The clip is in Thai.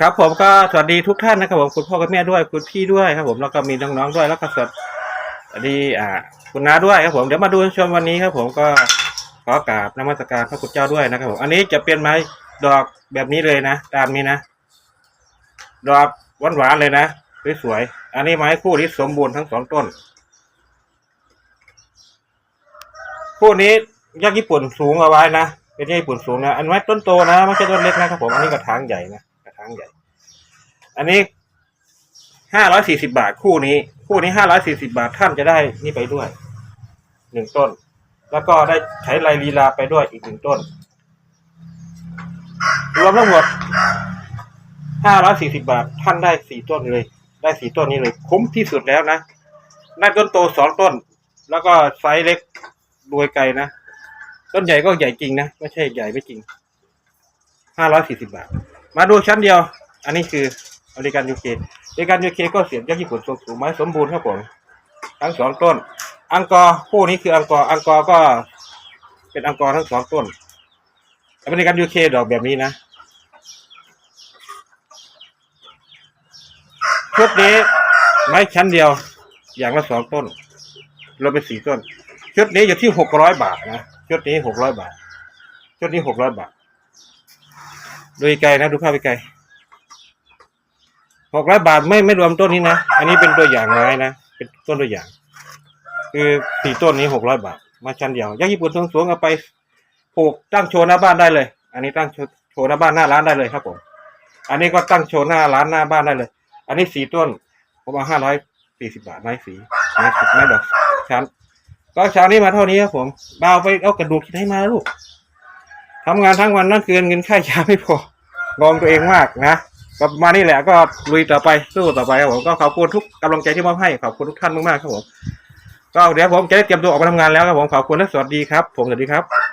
ครับผมก็สวัสดีทุกท่านนะครับผมคุณพ่อคุณแม่ด้วยคุณพี่ด้วยครับ ผมแล้วก็มีน้องๆด้วยแล้วก็สวัสดีอ่า คุณน้าด้วยครับผมเดี๋ยวมาดูชมวันนี้ครับ ผมก็ขอกราบนมัสการพระคุณเจ้าด้วยนะครับผมอันนี้จะเป็นไม้ดอกแบบนี้เลยนะตามนี้นะดอกหวานๆเลยนะสวยๆอันนี้ไม้คู่ที่สมบูรณ์ทั้งสองต้น คู่นี้ยักษ์ญี่ปุ่นสูงเอาไว้นะเป็นยักษ์ญี่ปุ่นสูงนะอันไม้ต้นโตนะไม่ใช่ต้นเล็กนะครับผมอันนี้กระถางใหญ่นะางใหญ่ อันนี้ห้าร้อยสี่สิบาทคู่นี้ คู่นี้ห้าร้อยสี่สิบาทท่านจะได้นี่ไปด้วยหนึ่งต้น แล้วก็ได้ใช้ลายลีลาไปด้วยอีกหนึ่งต้น รวมทั้งหมดห้าร้อยสี่สิบาทท่านได้สี่ต้นเลย ได้สี่ต้นนี้เลย คุ้มที่สุดแล้วนะได้ต้นโตสองต้น แล้วก็ไซส์เล็กรวยไกลนะ ต้นใหญ่ก็ใหญ่จริงนะ ไม่ใช่ใหญ่ไม่จริงห้าร้อยสี่สิบาท มาดูชั้นเดียว อันนี้คืออเมริกันยูเคอเมริกันยูเคก็เสียงยักษ์ญี่ปุ่นทรงสูงไม้สมบูรณ์ครับผมทั้งสองต้น อังกอร์คู่นี้คืออังกอร์อังกอร์ก็เป็นอังกอร์ทั้งสองต้นอเมริกันยูเคดอกแบบนี้นะชุดนี้ไม้ชั้นเดียว อย่างละสองต้นรวมเป็นสี่ต้นชุดนี้อยู่ที่หกร้อยบาทนะชุดนี้หกร้อยบาทชุดนี้หกร้อยบาท ดูไกลนะดูภาพไกลหกร้อยบาทไม่ไม่รวมต้นนี้นะ อันนี้เป็นตัวอย่างไม้นะ เป็นต้นตัวอย่าง คือสี่ต้นนี้หกร้อยบาท มาชั้นเดียวยักษ์ญี่ปุ่นทรงสูงเอาไปปลูกตั้งโชว์หน้าบ้านได้เลย อันนี้ตั้งโชว์หน้าบ้านหน้าร้านได้เลยครับผม อันนี้ก็ตั้งโชว์หน้าร้านหน้าบ้านได้เลย อันนี้สี่ต้นผมเอาห้าร้อยสี่สิบาทไม้สีไม้ไม้ดอกชั้นก็เช้านี้มาเท่านี้ครับผมเบาไปเอากระดูกที่ไหนมาลูก ทำงานทั้งวันทั้งคืนเงินค่ายาไม่พององตัวเองมากนะก็มานี่แหละก็ลุยต่อไปสู้ต่อไปครับผมก็ขอบคุณทุกกำลังใจที่มอบให้ขอบคุณทุกท่านมากๆครับผมก็เดี๋ยวผมจะได้เตรียมตัวออกไปทำงานแล้วครับผมขอบคุณและสวัสดีครับ ผมสวัสดีครับ